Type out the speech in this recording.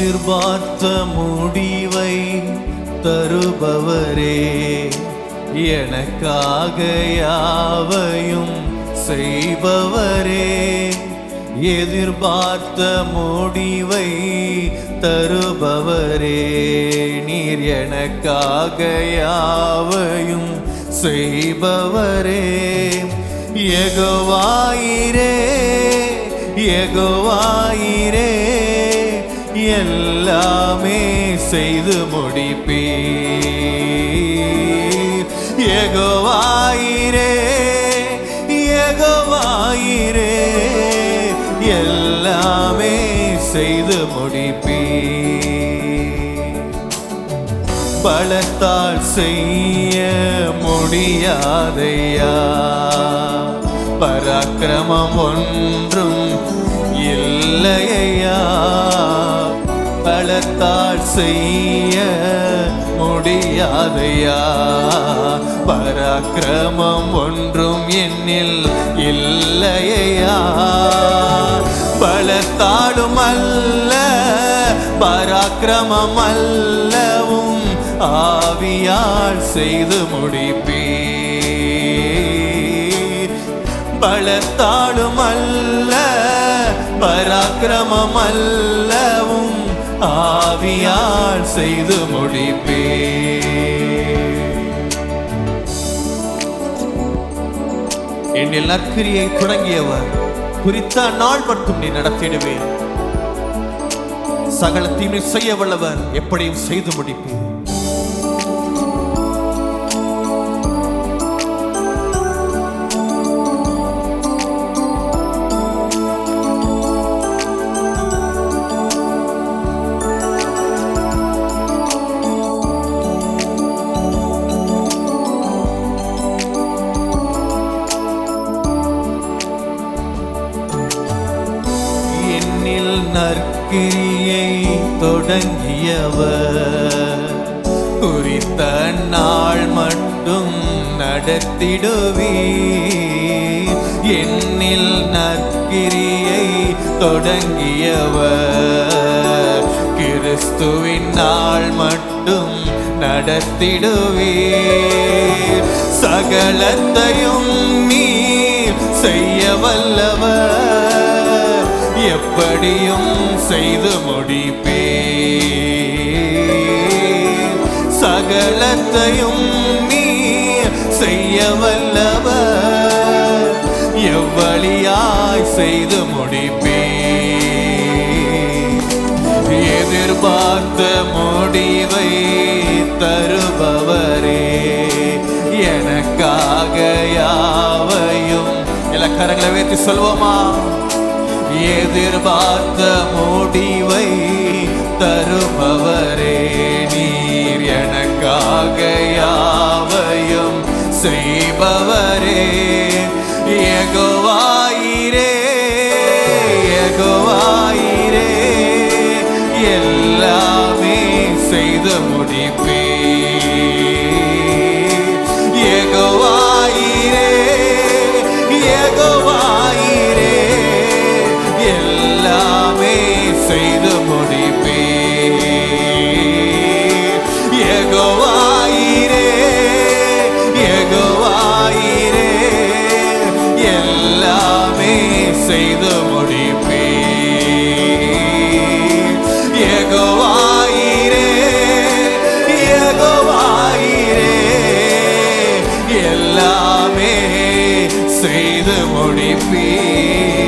எதிர்பார்த்த முடிவை தருபவரே. எனக்காக யாவையும் செய்பவரே. எதிர்பார்த்த முடிவை தருபவரே. நீர் எனக்காக யாவையும் செய்பவரே. எகவாயிரே எகவாயிரே எல்லாமே செய்து முடிப்பே எகவாயிரே எகவாயிரே எல்லாமே செய்து முடிப்பே பலத்தால் செய்ய முடியாதையா? பராக்கிரமம் ஒன்றும் இல்லையா? பலத்தால் செய்ய முடியாதையா? பராக்கிரமம் ஒன்றும் என்னில் இல்லையா? பலத்தாலும் அல்ல பராக்கிரமம் அல்லவும் ஆவியால் செய்து முடிப்பீர். பலத்தாலும் அல்ல பராக்கிரமம் அல்லவும் ஆவியால் செய்து முடிப்பே. என்னில் நற்கிரியை தொடங்கியவர் குறித்த நாள் மட்டும் நீ நடத்திடுவேன். சகல தீமை செய்ய வல்லவர் எப்படியும் செய்து முடிப்பேன் நற்கிரியை தொடங்கியவர். குறித்த நாள் மட்டும் நடத்திடுவீர். என்னில் நற்கிரியை தொடங்கியவர். கிறிஸ்துவின் நாள் மட்டும் நடத்திடுவீர். சகலத்தையும் நீ செய்ய வல்லவர். எப்படியும் செய்து முடிப்பே சகலத்தையும் நீ செய்ய வல்லவ எவ்வழியாய் செய்து முடிப்பே எதிர்பார்த்த முடிவை தருபவரே. எனக்காக யாவையும் இலக்கரங்களை வைத்து சொல்வோமா? எதிர்பார்த்த முடிவை தருபவரே நீர் எனக்காக யாவையும் செய்பவரே. எகோவாயிரே எகோவாயிரே எல்லாமே செய்து முடிப்பீர் செய்து முடிப்பீர்.